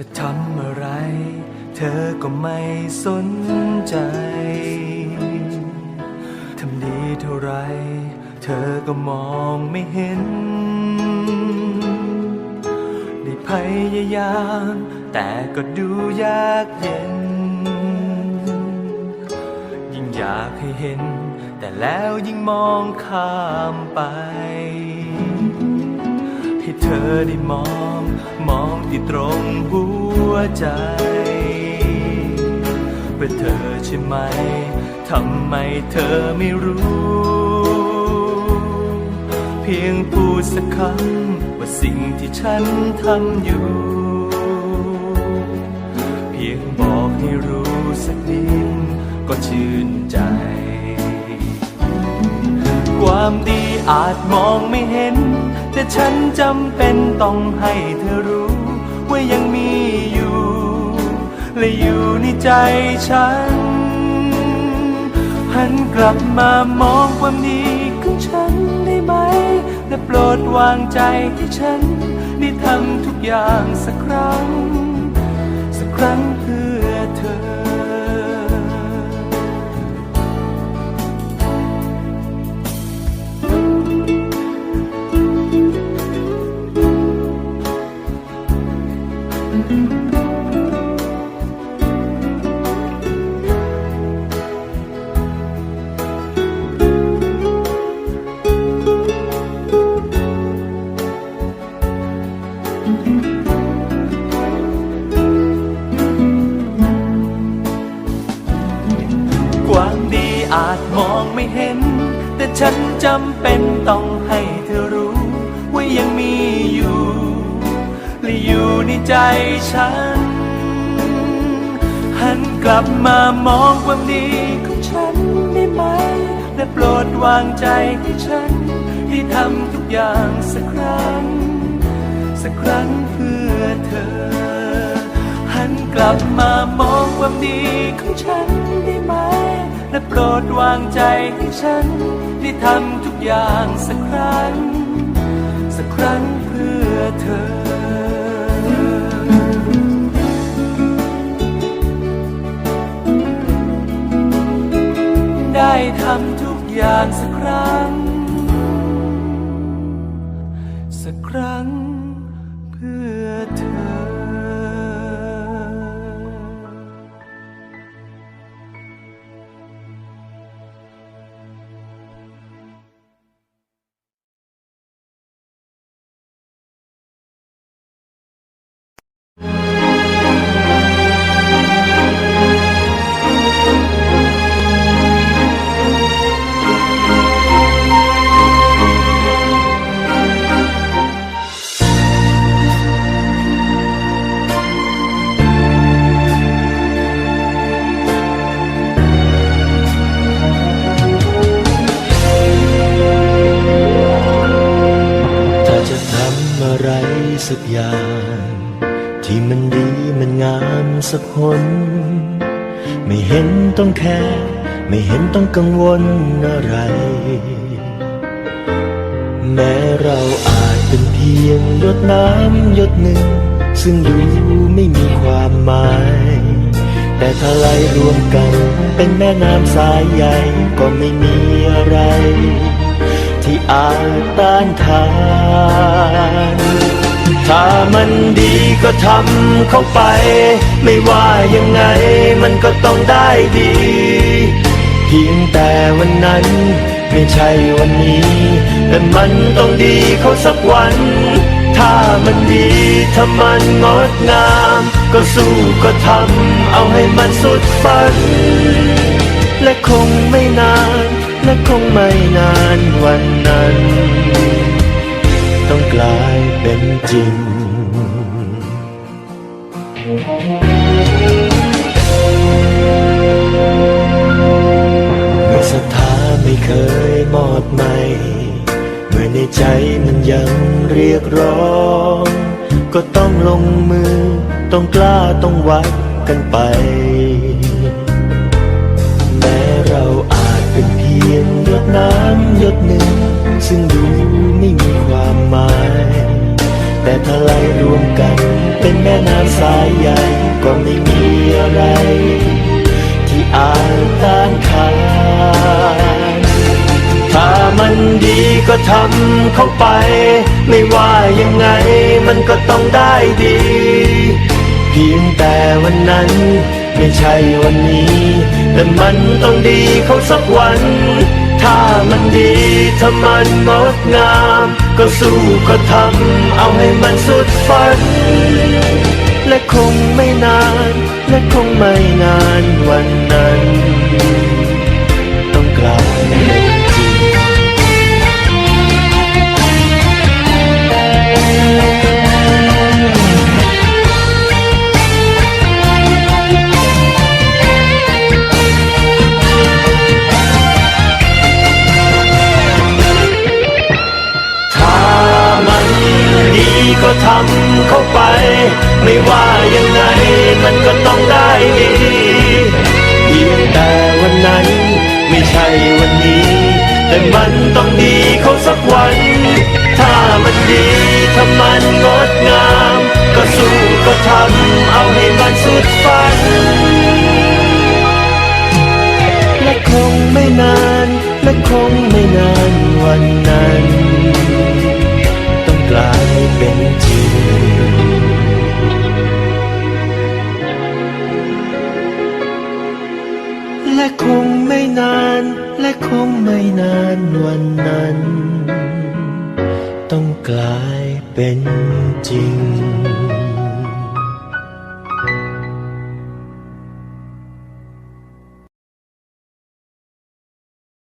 จะทำอะไร เธอก็ไม่สนใจ ทำดีเท่าไร เธอก็มองไม่เห็น ได้พยายาม แต่ก็ดูยากเย็น ยิ่งอยากให้เห็น แต่แล้วยิ่งมองข้ามไป ให้เธอได้มอง มองที่ตรงหัวใจ เป็นเธอใช่ไหม ทำไมเธอไม่รู้ เพียงพูดสักคำว่าสิ่งที่ฉันทำอยู่ เพียงบอกให้รู้สักนิดก็ชื่นใจ ความดีอาจมองไม่เห็น แต่ฉันจำเป็นต้องให้เธอรู้ ว่ายังมีอยู่ และอยู่ในใจฉัน หันกลับมามองความดีของฉันได้ไหม และโปรดวางใจให้ฉันได้ทำทุกอย่างสักครั้ง สักครั้ง เห็น แต่ฉันจำเป็นต้องให้เธอรู้ ว่ายังมีอยู่และอยู่ในใจฉัน หันกลับมามองความดีของฉันได้ไหม และโปรดวางใจให้ฉันที่ทำทุกอย่างสักครั้ง สักครั้งเพื่อเธอ หันกลับมามองความดีของฉันได้ไหม และโปรดวางใจให้ฉัน ได้ทำทุกอย่างสักครั้ง สักครั้งเพื่อเธอได้ทำทุกอย่างสักครั้ง สักอย่าง ที่มันดีมันงามสักหน ไม่เห็นต้องแค่ไม่เห็นต้องกังวลอะไร แม้เราอาจเป็นเพียงหยดน้ำหยดหนึ่ง ซึ่งดูไม่มีความหมาย แต่ถ้าไหลรวมกันเป็นแม่น้ำสายใหญ่ก็ไม่มีอะไรที่อาจต้านทาน ถ้ามันดีก็ทำเข้าไป ไม่ว่ายังไงมันก็ต้องได้ดี เพียงแต่วันนั้น ไม่ใช่วันนี้ แต่มันต้องดีเขาสักวัน ถ้ามันดีถ้ามันงดงาม ก็สู้ก็ทำเอาให้มันสุดฝัน และคงไม่นาน และคงไม่นานวันนั้น กลายเป็นจริง เมื่อศรัทธาไม่เคยหมดไหม เมื่อในใจมันยังเรียกร้อง ก็ต้องลงมือ ต้องกล้าต้องวัดกันไป แม้เราอาจเป็นเพียงหยดน้ำหยดหนึ่ง ซึ่งดูไม่มีความหมาย แต่ถ้าไหลรวมกันเป็นแม่น้ำสายใหญ่ก็ไม่มีอะไร ที่อาจต้านทานถ้ามันดีก็ทำเข้าไป ไม่ว่ายังไงมันก็ต้องได้ดี เพียงแต่วันนั้นไม่ใช่วันนี้ แต่มันต้องดีเขาสักวัน ถ้ามันดีถ้ามันงดงาม ก็สู้ก็ทำเอาให้มันสุดฝัน และคงไม่นาน และคงไม่นานวันนั้น ไม่ว่ายังไงมันก็ต้องได้ดีเพียงแต่วันนั้น ไม่ใช่วันนี้ แต่มันต้องดีเขาสักวัน ถ้ามันดีถ้ามันงดงาม ก็สู้ก็ทำเอาให้มันสุดฝัน และคงไม่นาน และคงไม่นานวันนั้น กลายเป็นจริง